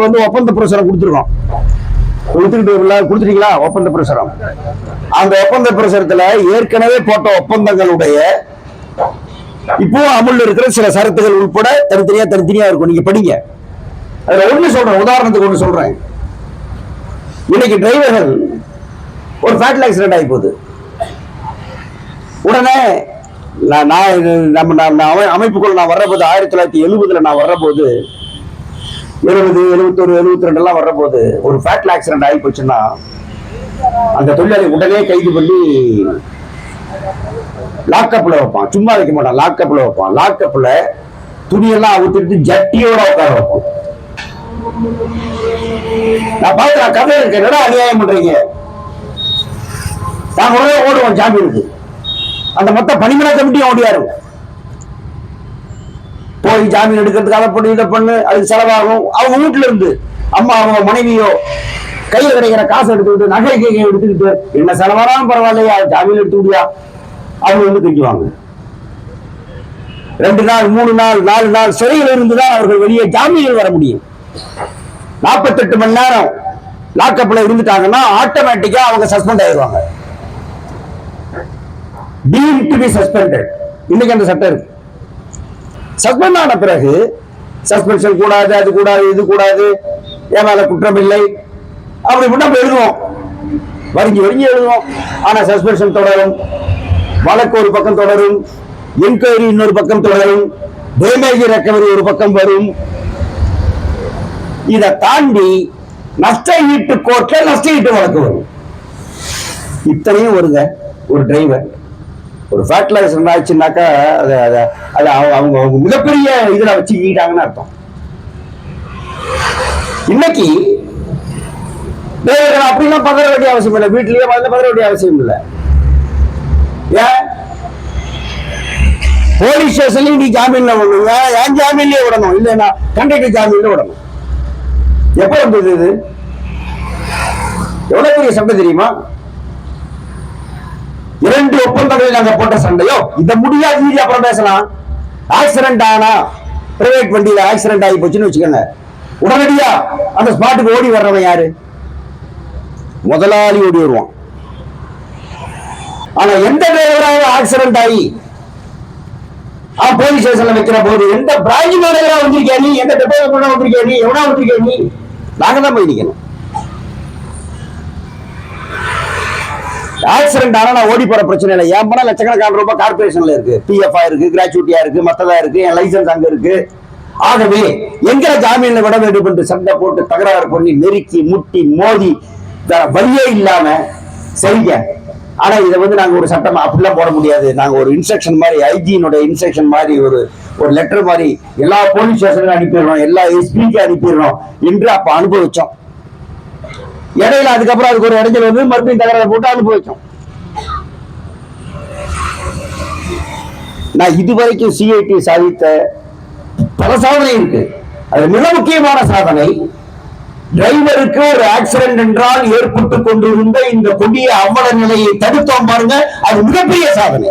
இப்போ வந்து ஒப்பந்த பிரசுரம் கொடுத்துருக்கோம். கொடுத்துக்கிட்டு கொடுத்துட்டீங்களா? ஒப்பந்த பிரசுரம் அந்த ஒப்பந்த பிரசுரத்துல ஏற்கனவே போட்ட ஒப்பந்தங்களுடைய இப்போ அமுல்ல இருக்கிற சில சரத்துகள் உட்பட தனித்தனியா தனித்தனியா இருக்கும். நீங்க படிங்க. அதுல ஒண்ணு சொல்றேன். உதாரணத்துக்கு ஒண்ணு சொல்றேன். இன்னைக்கு டிரைவர்கள் ஒரு ஃபேட்டல் ஆக்சிடென்ட் ஆகி போகுது உடனே நான் நான் நம்ம நான் அமைப்புக்குள்ள நான் வர்றபோது ஆயிரத்தி தொள்ளாயிரத்தி எழுபதுல நான் வர்றபோது எழுபது எழுபத்தொரு எழுபத்தி ரெண்டெல்லாம் வர்றபோது ஒரு ஃபேட்டல் ஆக்சிடென்ட் ஆகி போச்சுன்னா அந்த தொழிலாளி உடனே கைது பண்ணி லாக்அப்ல வைப்பான். சும்மா வைக்க மாட்டான் லாக்அப்ல வைப்பான். லாக்அப்ல துணியெல்லாம் அவுத்துட்டு ஜட்டியோட உட்கார வைப்பான். நான் பார்த்து நான் கதை இருக்கேன். என்னடா அநியாயம் பண்றீங்க? நாங்கள் உடனே ஓடுவோம் ஜாமீனுக்கு. அந்த மொத்த பனிமலை கமிட்டியும் ஓடியாருவோம் போய் ஜாமீன் எடுக்கிறதுக்கு அதை பண்ணு இதை பண்ணு அதுக்கு செலவாகும். அவங்க வீட்டுல இருந்து அம்மா அவங்க மனைவியோ கையில் கிடைக்கிற காசு எடுத்துக்கிட்டு நகை கையை எடுத்துக்கிட்டு என்ன செலவானாலும் பரவாயில்லையா? ஜாமீன் எடுத்து விடியா? அவங்க வந்து தூக்கிவாங்க ரெண்டு நாள் மூணு நாள் நாலு நாள் சிறையில் இருந்துதான் அவர்கள் வெளியே ஜாமீனில் வர முடியும். நாற்பத்தெட்டு மணி நேரம் லாக்அப்ல இருந்துட்டாங்கன்னா ஆட்டோமேட்டிக்கா அவங்க சஸ்பெண்ட் ஆயிடுவாங்க. டீம் டு பி சஸ்பெண்டட் இன்னைக்கு அந்த சட்டம் இருக்கு. சஸ்பெண்ட் ஆன பிறகு சஸ்பென்ஷன் கூடாது அது கூடாது இது கூடாது என் மேல குற்றம் இல்லை. அப்படி இப்படி நம்ம எழுதுவோம். வரிஞ்சு வரிஞ்சு எழுதுவோம். ஆனா சஸ்பென்ஷன் தொடரும். வழக்கு ஒரு பக்கம் தொடரும். என்கொயரி இன்னொரு பக்கம் தொடரும். டேமேஜ் ரெக்கவரி ஒரு பக்கம் வரும். இதை தாண்டி நஷ்ட ஈட்டு கோர்ட்ல நஷ்ட ஈட்டு வழக்கு வரும். இத்தனையும் வருங்க ஒரு டிரைவர் ஒரு ஃபேட்டலைசர் ஆச்சுன்னாக்கா அது அது அது அவங்க அவங்க அவங்க மிகப்பெரிய இதுல வச்சுக்கிட்டாங்கன்னு அர்த்தம். இன்னைக்கு டிரைவர்கள் அப்படிலாம் பதற வேண்டிய அவசியம் இல்லை. வீட்லயே வந்து பதற வேண்டிய அவசியம் இல்லை. ஏன்? போலீஸ் ஸ்டேஷன்லயும் நீ ஜாமீன்ல விடணுங்க. ஏன் ஜாமீன்லயே விடணும். இல்லைன்னா கண்டக்டர் ஜாமீன்ல விடணும். எப்போ வந்தது இது? எவ்வளவு பெரிய சட்டம் தெரியுமா? இரண்டு ஒப்பந்தங்களில் நாங்க போட்ட சண்டையோ? இத முடியாது மீறி அப்புறம் பேசலாம். ஆக்சிடென்ட் ஆனா பிரைவேட் வண்டியில ஆக்சிடென்ட் ஆகி போச்சுன்னு வச்சுக்கோங்க. உடனடியா அந்த ஸ்பாட்டுக்கு ஓடி வர்றவன் யாரு? முதலாளி ஓடி வருவான். ஆனா எந்த டிரைவராக ஆக்சிடென்ட் ஆகி ஆ போலீஸ் ஸ்டேஷன்ல வைக்கிற போது எந்த பிராஞ்ச் மேனேஜரா வந்திருக்கியா நீ? எந்த டிபார்ட்மெண்ட் வந்திருக்கியா நீ? எவனா வந்திருக்கியா நீ? நாங்க தான் போய் நிக்கணும். ஆக்சிடென்ட் ஆனா நான் ஓடி போற பிரச்சனை இல்லை. என் பணம் லட்சக்கணக்கான ரூபாய் கார்பரேஷன்ல இருக்கு. பிஎஃப் இருக்கு கிராச்சுவிட்டியா இருக்கு மத்ததா இருக்கு என் லைசன்ஸ் அங்க இருக்கு. ஆகவே எங்கிற ஜாமீன்ல விட வேண்டும் என்று சண்டை போட்டு தகராறு பண்ணி நெருக்கி முட்டி மோதி வழியே இல்லாம செய்ய ஆனா இதை வந்து நாங்க ஒரு சட்டம் அப்படிலாம் போட முடியாது. நாங்க ஒரு இன்ஸ்ட்ரக்ஷன் மாதிரி ஐஜியினுடைய இன்ஸ்ட்ரக்ஷன் மாதிரி ஒரு ஒரு லெட்டர் மாதிரி எல்லா போலீஸ் ஸ்டேஷனுக்கும் அனுப்பிடுறோம் எல்லா எஸ்பிக்கு அனுப்பிடுறோம் என்று அப்ப அனுபவிச்சோம். இடையில அதுக்கப்புறம் அதுக்கு ஒரு இடைஞ்சல் வந்து மறுபடியும் தகராறு போட்டு அனுபவிக்கும் நான் இதுவரைக்கும் சிஐடி சாதித்த பல சாதனை இருக்கு. அது மிக முக்கியமான சாதனை. டிரைவருக்கு ஒரு ஆக்சிடென்ட் என்றால் ஏற்பட்டு கொண்டிருந்த இந்த கொடிய அவல நிலையை தடுத்தோம் பாருங்க. அது மிகப்பெரிய சாதனை.